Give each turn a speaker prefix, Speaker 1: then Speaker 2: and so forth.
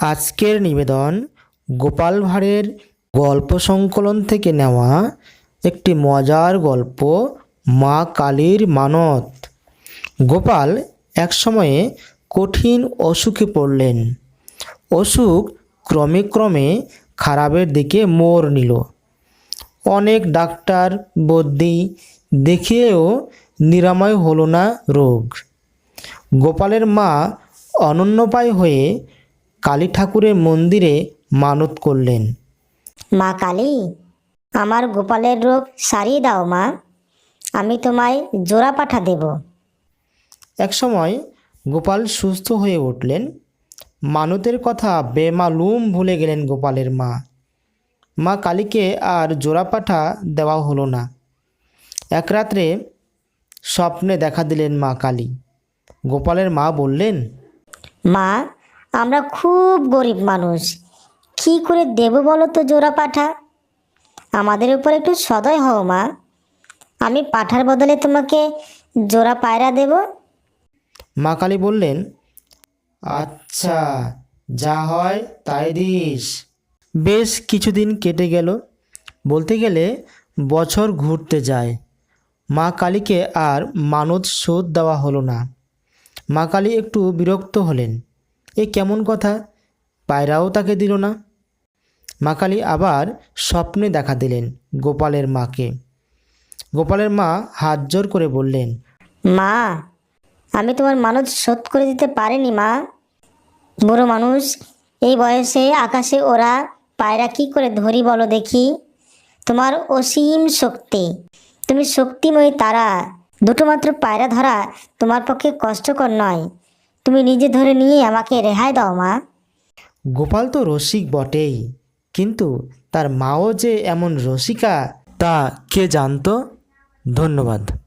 Speaker 1: আজকের নিবেদন গোপাল ভাঁড়ের গল্প সংকলন থেকে নেওয়া একটি মজার গল্প, মা কালীর মানত। গোপাল একসময়ে কঠিন অসুখে পড়লেন। অসুখ ক্রমে ক্রমে খারাপের দিকে মোড় নিল। অনেক ডাক্তার বদ্যি দেখিয়েও নিরাময় হলো না রোগ। গোপালের মা অনন্যপায় হয়ে কালী ঠাকুরের মন্দিরে মানত করলেন।
Speaker 2: মা কালী আমার গোপালের রোগ সারিয়ে দাও মা আমি তোমায় জোড়া পাঠা দেব।
Speaker 1: একসময় গোপাল সুস্থ হয়ে উঠলেন। মানতের কথা বেমালুম ভুলে গেলেন গোপালের মা। মা কালীকে আর জোড়াপাঠা দেওয়া হলো না। এক রাত্রে স্বপ্নে দেখা দিলেন মা কালী। গোপালের মা বললেন
Speaker 2: মা আমরা খুব গরিব মানুষ। কি করে দেব বলো তো জোড়া পাঠা? আমাদের উপর একটু সদয় হও, মা। আমি পাঠার বদলে তোমাকে জোড়া পায়রা দেব।
Speaker 1: মা কালী বললেন আচ্ছা যা হয় তাই দিস। বেশ কিছুদিন কেটে গেল। বলতে গেলে বছর ঘুরতে যায়। মা কালীকে আর মানত শোধ দেওয়া হলো না। মা কালী একটু বিরক্ত হলেন। এ কেমন কথা? পায়রাও তাকে দিল না। মা কালী আবার স্বপ্নে দেখা দিলেন গোপালের মাকে। গোপালের মা হাত জোর করে বললেন,
Speaker 2: মা, আমি তোমার মানত শোধ করে দিতে পারিনি, মা। বুড়ো মানুষ, এই বয়সে আকাশে ওরা পায়রা কি করে ধরি বলো দেখি। তোমার অসীম শক্তি। তুমি শক্তিময়ী তারা। দুটো মাত্র পায়রা ধরা তোমার পক্ষে কষ্টকর নয়। তুমি নিজে ধরে নিয়ে আমাকে রেহাই দাও, মা।
Speaker 1: গোপাল তো রসিক বটেই, কিন্তু তার মাও যে এমন রসিকা, তা কে জানতো? ধন্যবাদ।